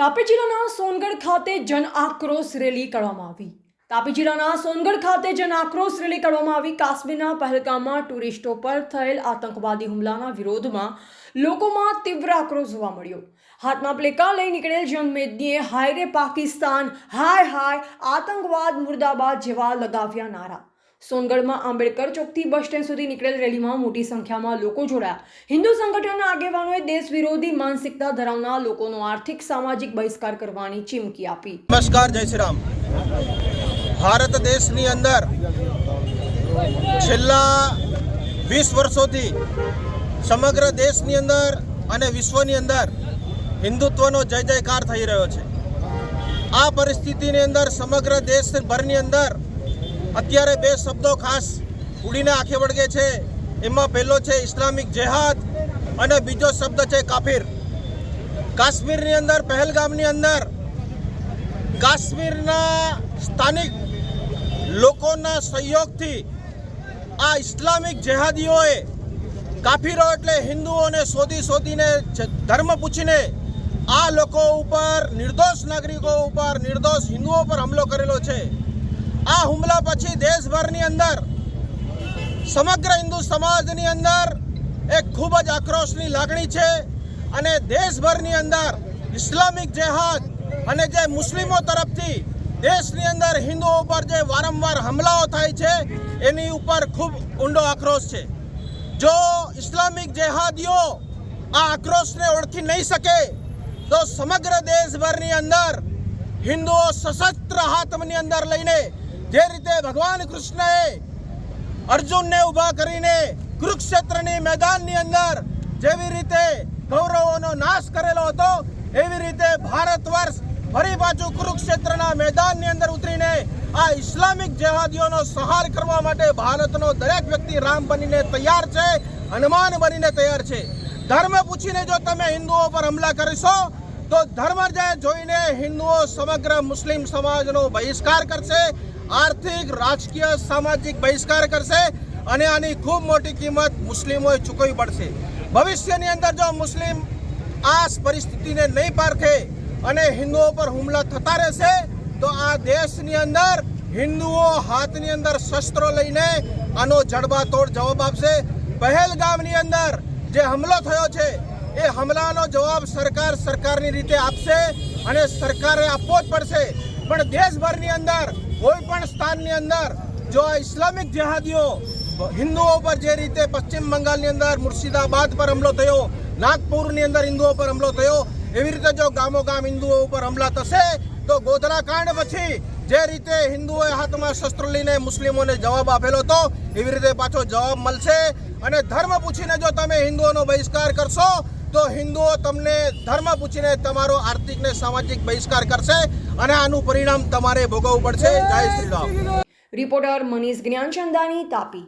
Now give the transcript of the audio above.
તાપી જિલ્લાના સોનગઢ ખાતે જન આક્રોશ રેલી કરવામાં આવી. તાપી જિલ્લાના સોનગઢ ખાતે જન આક્રોશ રેલી કરવામાં આવી. કાશ્મીરના પહેલગામમાં ટુરિસ્ટો પર થયેલ આતંકવાદી હુમલાના વિરોધમાં લોકોમાં તીવ્ર આક્રોશ જોવા મળ્યો. હાથમાં પ્લેકા લઈ નીકળેલ જનમેદનીએ હાય રે પાકિસ્તાન, હાય હાય, આતંકવાદ મુર્દાબાદ જેવા લગાવ્યા નારા. સોનગઢમાં આંબેડકર ચોકથી બસ સ્ટેન્ડ સુધી નીકળેલ રેલીમાં મોટી સંખ્યામાં લોકો જોડાયા. હિન્દુ સંગઠનના આગેવાનોએ દેશ વિરોધી માનસિકતા ધરાવનાર લોકોનો આર્થિક, સામાજિક બહિષ્કાર કરવાની ચીમકી આપી. નમસ્કાર, જય શ્રી રામ. ભારત દેશની અંદર છેલ્લા વીસ વર્ષોથી સમગ્ર દેશની અંદર અને વિશ્વની અંદર હિન્દુત્વનો જય જયકાર થઈ રહ્યો છે. આ પરિસ્થિતિની અંદર સમગ્ર દેશભરની અંદર અત્યારે બે શબ્દો ખાસ ઉડીને આંખે વળગે છે. એમાં પહેલો છે ઇસ્લામિક જેહાદ અને બીજો શબ્દ છે કાફિર. કાશ્મીરની અંદર, પહેલગામની અંદર કાશ્મીરના સ્થાનિક લોકોના સહયોગથી આ ઇસ્લામિક જેહાદીઓએ કાફીરો એટલે હિન્દુઓને શોધી શોધીને ધર્મ પૂછીને આ લોકો ઉપર, નિર્દોષ નાગરિકો ઉપર, નિર્દોષ હિન્દુઓ પર હુમલો કરેલો છે. આ હુમલા પછી દેશભરની અંદર, સમગ્ર હિન્દુ સમાજની અંદર એક ખૂબ જ આક્રોશની લાગણી છે અને દેશભરની અંદર ઇસ્લામિક જેહાદ અને જે મુસ્લિમો તરફથી દેશની અંદર હિન્દુઓ ઉપર જે વારંવાર હુમલાઓ થાય છે, એની ઉપર ખૂબ ઊંડો આક્રોશ છે. જો ઇસ્લામિક જેહાદીઓ આ આક્રોશને ઓળખી નહીં શકે, તો સમગ્ર દેશભરની અંદર હિન્દુઓ સશસ્ત્ર હાથની અંદર લઈને જે રીતે ભગવાન કૃષ્ણએ અર્જુનને ઊભા કરીને કુરુક્ષેત્રની મેદાનની અંદર જેવી રીતે કૌરવોનો નાશ કરેલો હતો, એવી રીતે ભારત વર્ષ ફરી પાછું કુરુક્ષેત્રના મેદાનની અંદર ઉતરીને આ ઇસ્લામિક જેહાદીઓનો સહાર કરવા માટે ભારતનો દરેક વ્યક્તિ રામ બનીને તૈયાર છે, હનુમાન બનીને તૈયાર છે. ધર્મ પૂછીને જો તમે હિન્દુઓ પર હુમલા કરીશો, તો ધર્મ જોઈને હિન્દુઓ સમગ્ર મુસ્લિમ સમાજનો બહિષ્કાર કરશે આર્થિક, રાજકીય, સામાજિક બહિષ્કાર કરશે અને આની ખૂબ મોટી કિંમત મુસ્લિમોએ ચૂકવવી પડશે. ભવિષ્યની અંદર જો મુસ્લિમ આ પરિસ્થિતિને નહીં પારખે અને હિન્દુઓ પર હુમલા થતા રહેશે, તો આ દેશની અંદર હિન્દુઓ હાથની અંદર શસ્ત્રો લઈને આનો જડબાતોડ જવાબ આપશે. પહેલગામની અંદર જે હમલો થયો છે, એ હમલાનો જવાબ સરકાર સરકારની રીતે આપશે અને સરકારે આપવો જ પડશે. પણ દેશભરની અંદર કોઈ પણ સ્થાનની અંદર જો આ ઇસ્લામિક જેહાદીઓ હિન્દુઓ પર જે રીતે પશ્ચિમ બંગાળની અંદર મુર્શિદાબાદ પર હુમલો થયો, નાગપુરની અંદર હિન્દુઓ પર હુમલો થયો, એવી રીતે જો ગામો ગામ હિન્દુઓ ઉપર હુમલા થશે, તો ગોધરા કાંડ પછી જે રીતે હિન્દુઓએ હાથમાં શસ્ત્ર લઈને મુસ્લિમોને જવાબ આપેલો હતો, એવી રીતે પાછો જવાબ મળશે. અને ધર્મ પૂછીને જો તમે હિન્દુઓનો બહિષ્કાર કરશો તો હિન્દુઓ તમને ધર્મ પૂછીને તમારો આર્થિક ને સામાજિક બહિષ્કાર કરશે અને આનું પરિણામ તમારે ભોગવવું પડશે. જય શ્રી રામ. રિપોર્ટર મનીષ જ્ઞાનચંદાની તાપી.